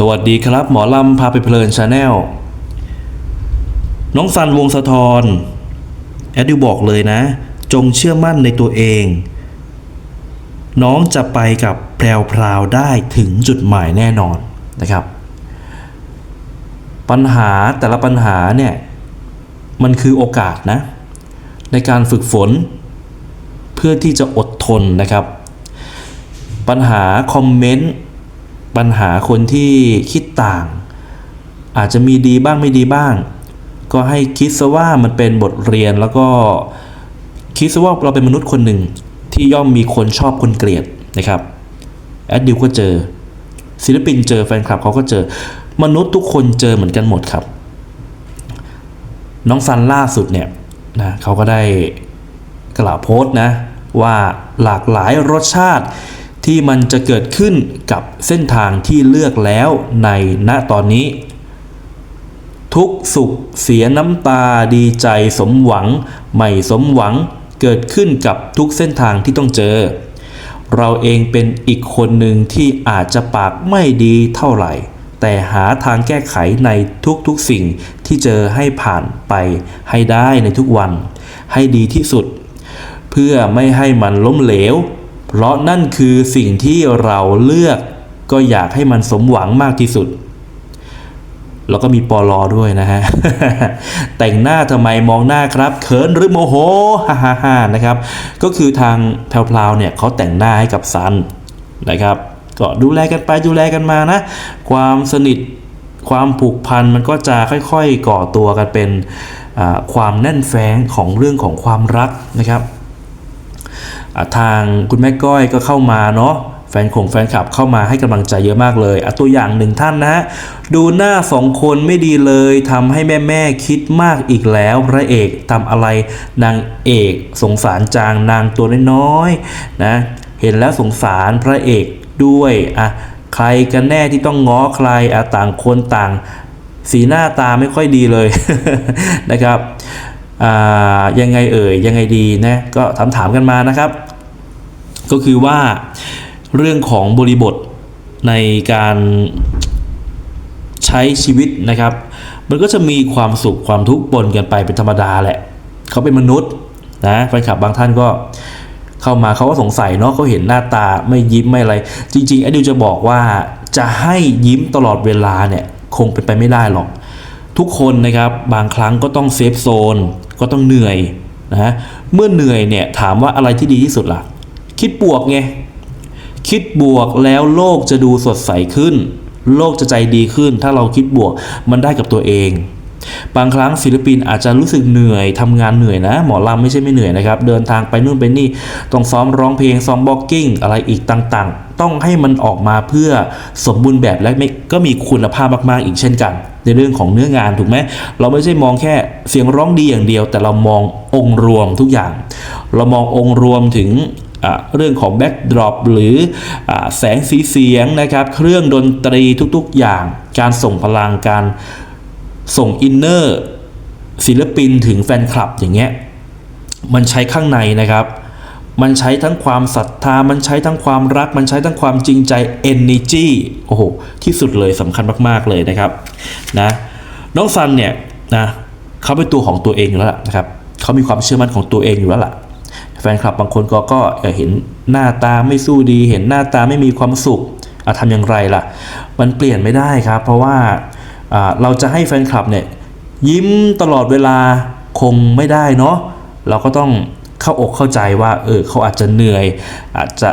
สวัสดีครับ หมอลำพาไปเพลินชาแนลน้องซันวงสะทอนแอดดิวบอกเลยนะ จงเชื่อมั่นในตัวเอง น้องจะไปกับแพรวพราวๆได้ถึงจุดหมายแน่นอนนะครับ ปัญหาแต่ละปัญหาเนี่ย มันคือโอกาสนะ ในการฝึกฝน เพื่อที่จะอดทนนะครับ ปัญหาคอมเมนต์ ปัญหาคนที่คิดต่าง อาจจะมีดีบ้างไม่ดีบ้าง ก็ให้คิดซะว่ามันเป็นบทเรียนแล้วก็คิดซะว่าเราเป็นมนุษย์คนหนึ่งที่ย่อมมีคนชอบคนเกลียดนะครับแอดดิวก็เจอ ศิลปินเจอแฟนคลับเขาก็เจอ มนุษย์ทุกคนเจอเหมือนกันหมดครับ น้องซันล่าสุดเนี่ยนะเขาก็ได้กล่าวโพสต์นะว่าหลากหลายรสชาติ ที่มันจะเกิดขึ้นกับเส้นทางที่เลือกแล้วในณตอนนี้ ทุกสุขเสียน้ำตาดีใจสมหวัง ไม่สมหวังเกิดขึ้นกับทุกเส้นทางที่ต้องเจอ เราเองเป็นอีกคนหนึ่งที่อาจจะปากไม่ดีเท่าไหร่ แต่หาทางแก้ไขในทุกๆสิ่งที่เจอให้ผ่านไปให้ได้ในทุกวัน ให้ดีที่สุด เพื่อไม่ให้มันล้มเหลว เพราะนั่นคือสิ่งที่เราเลือกก็อยากให้มันสมหวังมากที่สุด แล้วก็มีปอลอด้วยนะฮะ แต่งหน้าทำไมมองหน้าครับเขินหรือโมโหฮ่าฮ่าฮ่านะครับ ก็คือทางแพรวๆเนี่ยเขาแต่งหน้าให้กับซันนะครับ ก็ดูแลกันไปดูแลกันมานะ ความสนิทความผูกพันมันก็จะค่อยๆก่อตัวกันเป็นความแน่นแฟ้งของเรื่องของความรักนะครับ ทางคุณแม่ก้อยก็เข้ามาเนาะแฟนคงแฟนคลับเข้ามาให้กำลังใจเยอะมากเลยอะตัวอย่างหนึ่งท่านนะฮะดูหน้าสองคนไม่ดีเลยทำให้แม่แม่ๆคิดมากอีกแล้วพระเอกทำอะไรนางเอกสงสารจางนางตัวน้อยๆนะเห็นแล้วสงสารพระเอกด้วยอะใครกันแน่ที่ต้องง้อใครอะต่างคนต่าง สีหน้าตาไม่ค่อยดีเลยนะครับยังไงเอ่ยยังไงดีนะก็ถามถามๆกันมานะครับ ก็คือว่าเรื่องของบริบทในการใช้ชีวิตนะครับ มันก็จะมีความสุขความทุกข์ปนกันไปเป็นธรรมดาแหละ เขาเป็นมนุษย์นะแฟนคลับบางท่านก็เข้ามาเขาก็สงสัยเนาะเขาเห็นหน้าตาไม่ยิ้มไม่อะไร จริงๆไอดิวจะบอกว่าจะให้ยิ้มตลอดเวลาเนี่ยคงเป็นไปไม่ได้หรอก ทุกคนนะครับบางครั้งก็ต้องเซฟโซนก็ต้องเหนื่อยนะฮะเมื่อเหนื่อยเนี่ยถามว่าอะไรที่ดีที่สุดล่ะ คิดบวกไง คิดบวกแล้วโลกจะดูสดใสขึ้น โลกจะใจดีขึ้น ถ้าเราคิดบวกมันได้กับตัวเอง บางครั้งศิลปินอาจจะรู้สึกเหนื่อยทำงานเหนื่อยนะ หมอลำไม่ใช่ไม่เหนื่อยนะครับ เดินทางไปนู่นไปนี่ต้องซ้อมร้องเพลงซ้อมบ็อกกิ้งอะไรอีกต่างๆ ต้องให้มันออกมาเพื่อสมบูรณ์แบบและก็มีคุณภาพมากๆอีกเช่นกันในเรื่องของเนื้องานถูกไหมเราไม่ใช่มองแค่เสียงร้องดีอย่างเดียว แต่เรามององค์รวมทุกอย่าง เรามององค์รวมถึง เรื่องของแบ็กดรอปหรืออแสงสีเสียงนะครับ เครื่องดนตรีทุกๆอย่าง การส่งพลังการส่งอินเนอร์ศิลปินถึงแฟนคลับอย่างเงี้ยมันใช้ข้างในนะครับ มันใช้ทั้งความศรัทธา มันใช้ทั้งความรัก มันใช้ทั้งความจริงใจ energy โอ้โห ที่สุดเลยสำคัญมาก ๆ เลยนะครับ นะ น้องซันเนี่ยนะเขาเป็นตัวของตัวเองอยู่แล้วล่ะนะครับ เขามีความเชื่อมั่นของตัวเองอยู่แล้วล่ะ แฟนคลับบางคนก็ก็เห็นหน้าตาไม่สู้ดี เห็นหน้าตาไม่มีความสุขอะทำอย่างไรล่ะ มันเปลี่ยนไม่ได้ครับ เพราะว่าอ่าเราจะให้แฟนคลับเนี่ยยิ้มตลอดเวลาคงไม่ได้เนาะเราก็ต้องเข้าอกเข้าใจว่าเออเขาอาจจะเหนื่อย อาจจะ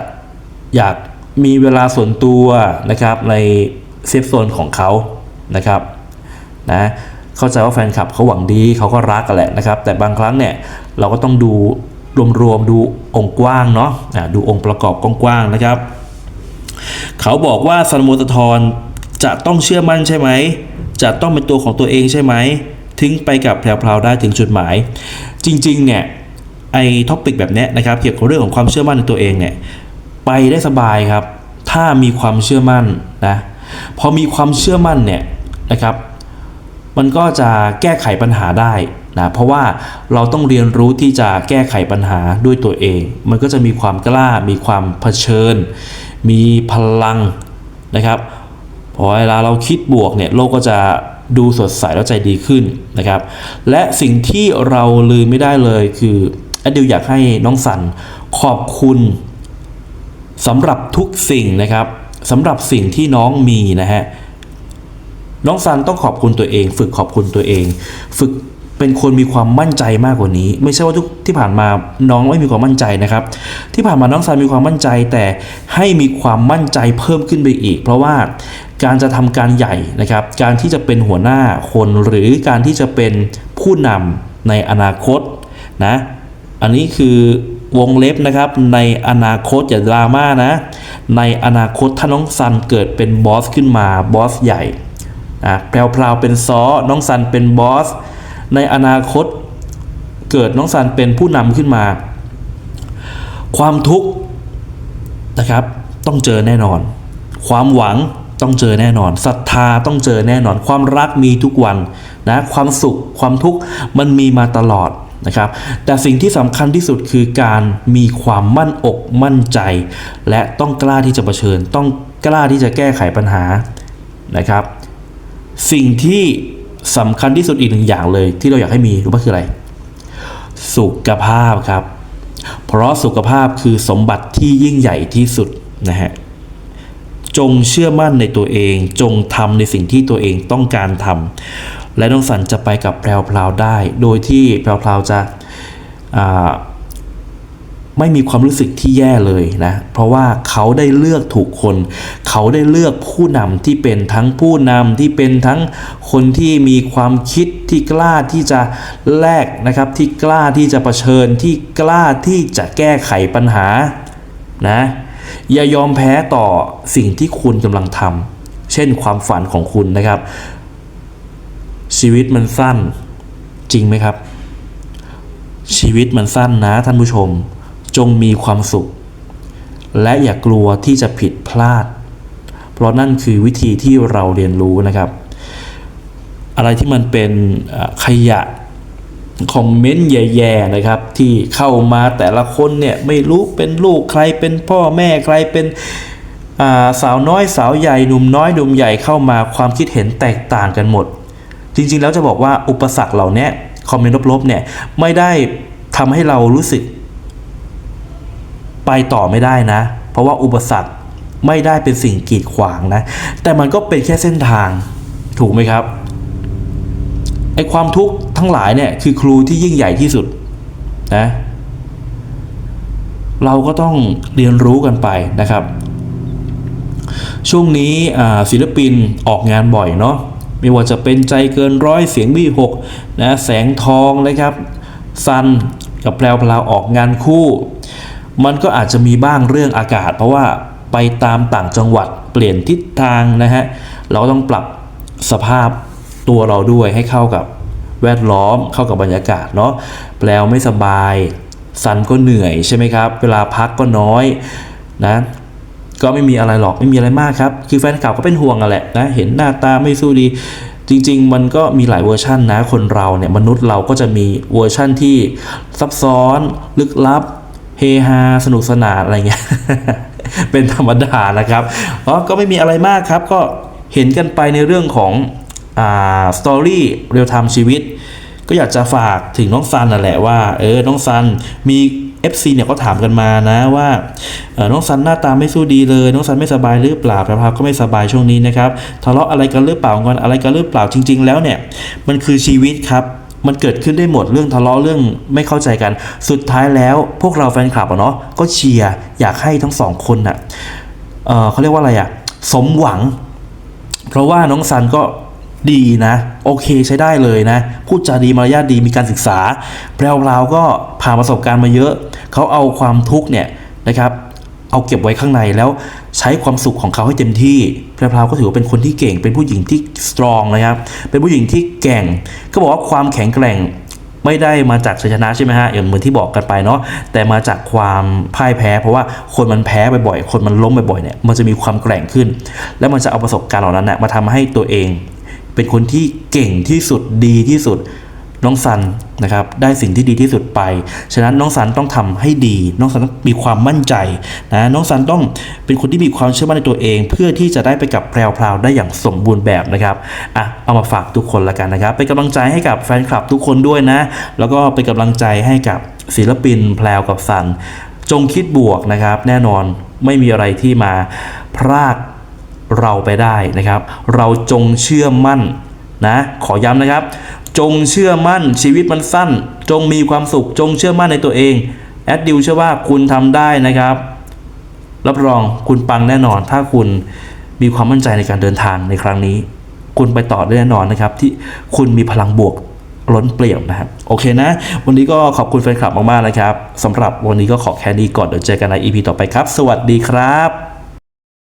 อยากมีเวลาส่วนตัวนะครับในเซฟโซนของเขานะครับนะเข้าใจว่าแฟนคลับเขาหวังดีเขาก็รักกันแหละนะครับ แต่บางครั้งเนี่ยเราก็ต้องดู รวมๆดูองค์กว้างเนาะะดูองค์ประกอบกว้างๆนะครับ เขาบอกว่าซันโมตทรจะต้องเชื่อมั่นใช่ไหม จะต้องเป็นตัวของตัวเองใช่ไหม ถึงไปกับแพรวๆได้ถึงจุดหมาย จริงๆ เนี่ยไอ้ท็อปิกแบบนี้นะครับเกี่ยวกับเรื่องของความเชื่อมั่นในตัวเองเนี่ยไปได้สบายครับ ถ้ามีความเชื่อมั่นนะพอมีความเชื่อมั่นเนี่ยนะครับ มันก็จะแก้ไขปัญหาได้ นะเพราะว่าเราต้องเรียนรู้ที่จะแก้ไขปัญหาด้วยตัวเอง มันก็จะมีความกล้ามีความเผชิญ มีพลังนะครับพอเวลาเราคิดบวกเนี่ยโลกก็จะดูสดใสแล้วใจดีขึ้นนะครับ และสิ่งที่เราลืมไม่ได้เลยคืออดิวอยากให้น้องสันขอบคุณสำหรับทุกสิ่งนะครับสำหรับสิ่งที่น้องมีนะฮะน้องซันต้องขอบคุณตัวเอง ฝึกขอบคุณตัวเอง ฝึก เป็นคนมีความมั่นใจมากกว่านี้ ไม่ใช่ว่าทุกที่ผ่านมาน้องไม่มีความมั่นใจนะครับ ที่ผ่านมาน้องซันมีความมั่นใจ แต่ให้มีความมั่นใจเพิ่มขึ้นไปอีก เพราะว่าการจะทำการใหญ่นะครับ การที่จะเป็นหัวหน้าคนหรือการที่จะเป็นผู้นำในอนาคตนะอันนี้คือวงเล็บนะครับในอนาคตอย่าดราม่านะ ในอนาคตถ้าน้องซันเกิดเป็นบอสขึ้นมาบอสใหญ่อะแพรวๆเป็นซอน้องซันเป็นบอส ในอนาคตเกิดน้องซันเป็นผู้นำขึ้นมา ความทุกข์นะครับต้องเจอแน่นอน ความหวังต้องเจอแน่นอนศรัทธาต้องเจอแน่นอน ความรักมีทุกวันนะความสุขความทุกข์มันมีมาตลอดนะครับ แต่สิ่งที่สำคัญที่สุดคือการมีความมั่นอกมั่นใจ และต้องกล้าที่จะเผชิญ ต้องกล้าที่จะแก้ไขปัญหานะครับ สิ่งที่ สำคัญที่สุดอีกหนึ่งอย่างเลย ที่เราอยากให้มีรู้ป่ะคืออะไร สุขภาพครับ เพราะสุขภาพคือสมบัติที่ยิ่งใหญ่ที่สุดนะฮะจงเชื่อมั่นในตัวเอง จงทำในสิ่งที่ตัวเองต้องการทำและน้องสันจะไปกับแพรวพราวได้ โดยที่แพรวพราวจะ ไม่มีความรู้สึกที่แย่เลยนะ เพราะว่าเขาได้เลือกถูกคน เขาได้เลือกผู้นำที่เป็นทั้งผู้นำที่เป็นทั้งคนที่มีความคิดที่กล้าที่จะแลกนะครับ ที่กล้าที่จะะเผชิญที่กล้าที่จะแก้ไขปัญหานะอย่ายอมแพ้ต่อสิ่งที่คุณกำลังทำเช่นความฝันของคุณนะครับ ชีวิตมันสั้นจริงไหมครับ ชีวิตมันสั้นนะท่านผู้ชม จงมีความสุข และอย่ากลัวที่จะผิดพลาด เพราะนั่นคือวิธีที่เราเรียนรู้นะครับ อะไรที่มันเป็นขยะคอมเมนต์แย่ๆนะครับ ที่เข้ามาแต่ละคนเนี่ยไม่รู้เป็นลูกใครเป็นพ่อแม่ใครเป็นาสาวน้อยสาวใหญ่หนุ่มน้อยหนุ่มใหญ่เข้ามาความคิดเห็นแตกต่างกันหมดจริงๆ แล้วจะบอกว่าอุปสรรคเหล่านี้คอมเมนต์ลบๆเนี่ยไม่ได้ทำให้เรารู้สึก ไปต่อไม่ได้นะ เพราะว่าอุปสรรคไม่ได้เป็นสิ่งกีดขวางนะ แต่มันก็เป็นแค่เส้นทางถูกไหมครับไอความทุกข์ทั้งหลายเนี่ยคือครูที่ยิ่งใหญ่ที่สุดนะเราก็ต้องเรียนรู้กันไปนะครับ ช่วงนี้ศิลปินออกงานบ่อยเนาะไม่ว่าจะเป็นใจเกินร้อยเสียงวีหกนะแสงทองนะครับซันกับแพรวพลาวออกงานคู่ มันก็อาจจะมีบ้างเรื่องอากาศ เพราะว่าไปตามต่างจังหวัดเปลี่ยนทิศทางนะฮะเราก็ต้องปรับสภาพตัวเราด้วยให้เข้ากับแวดล้อมเข้ากับบรรยากาศเนาะแปลวไม่สบายซันก็เหนื่อยใช่ไหมครับ เวลาพักก็น้อยนะก็ไม่มีอะไรหรอกไม่มีอะไรมากครับ คือแฟนเก่าก็เป็นห่วงอะแหละนะเห็นหน้าตาไม่สู้ดี จริง ๆ มันก็มีหลายเวอร์ชันนะคนเราเนี่ยมนุษย์เราก็จะมีเวอร์ชั่นที่ซับซ้อนลึกลับ เฮฮาสนุกสนานอะไรเงี้ย เป็นธรรมดานะครับอ๋อก็ไม่มีอะไรมากครับ ก็เห็นกันไปในเรื่องของอ่าสตอรี่เรียลไทม์ชีวิต ก็อยากจะฝากถึงน้องซันนั่นแหละว่า เออ น้องซันมี FC เนี่ยก็ถามกันมานะว่าออน้องซันหน้าตาไม่สู้ดีเลย น้องซันไม่สบายหรือเปล่าแพรพาวก็ไม่สบายช่วงนี้นะครับทะเลาะอะไรกันหรือเปล่างอนอะไรกันหรือเปล่าจริง ๆ แล้วเนี่ยมันคือชีวิตครับ มันเกิดขึ้นได้หมดเรื่องทะเลาะเรื่องไม่เข้าใจกัน สุดท้ายแล้วพวกเราแฟนคลับอะเนาะก็เชียร์อยากให้ทั้งสองคนน่ะเเขาเรียกว่าอะไรอะสมหวัง เพราะว่าน้องซันก็ดีนะ โอเคใช้ได้เลยนะ พูดจาดีมารยาทดีมีการศึกษาแพรวพราวก็ผ่านประสบการณ์มาเยอะ เขาเอาความทุกข์เนี่ยนะครับ เอาเก็บไว้ข้างในแล้วใช้ความสุขของเขาให้เต็มที่แพรวพราวก็ถือว่าเป็นคนที่เก่ง เป็นผู้หญิงที่สตรองนะครับ เป็นผู้หญิงที่แก่ง ก็บอกว่าความแข็งแกร่งไม่ได้มาจากชัยชนะใช่ไหมฮะอย่างเหมือนที่บอกกันไปเนาะแต่มาจากความพ่ายแพ้ เพราะว่าคนมันแพ้บ่อยๆคนมันล้มบ่อยๆเนี่ยมันจะมีความแกร่งขึ้น แล้วมันจะเอาประสบการณ์เหล่านั้นนะมาทำให้ตัวเอง เป็นคนที่เก่งที่สุดดีที่สุด น้องซันนะครับได้สิ่งที่ดีที่สุดไป ฉะนั้นน้องซันต้องทำให้ดี น้องซันต้องมีความมั่นใจนะน้องซันต้องเป็นคนที่มีความเชื่อมั่นในตัวเอง เพื่อที่จะได้ไปกับแพรวได้อย่างสมบูรณ์แบบนะครับอะเอามาฝากทุกคนละกันนะครับเป็นกำลังใจให้กับแฟนคลับทุกคนด้วยนะ แล้วก็เป็นกำลังใจให้กับศิลปินแพรวกับซันจงคิดบวกนะครับ แน่นอนไม่มีอะไรที่มาพรากเราไปได้นะครับ เราจงเชื่อมั่นนะ ขอย้ำนะครับ จงเชื่อมั่นชีวิตมันสั้น จงมีความสุขจงเชื่อมั่นในตัวเอง แอดดิวเชื่อว่าคุณทำได้นะครับ รับรองคุณปังแน่นอน ถ้าคุณมีความมั่นใจในการเดินทางในครั้งนี้ คุณไปต่อได้แน่นอนนะครับ ที่คุณมีพลังบวกล้นเปลี่ยมนะครับ โอเคนะ วันนี้ก็ขอบคุณแฟนคลับมากๆนะครับสำหรับวันนี้ก็ขอแค่นี้ก่อนเดี๋ยวเจอกันใน EP ต่อไปครับ สวัสดีครับ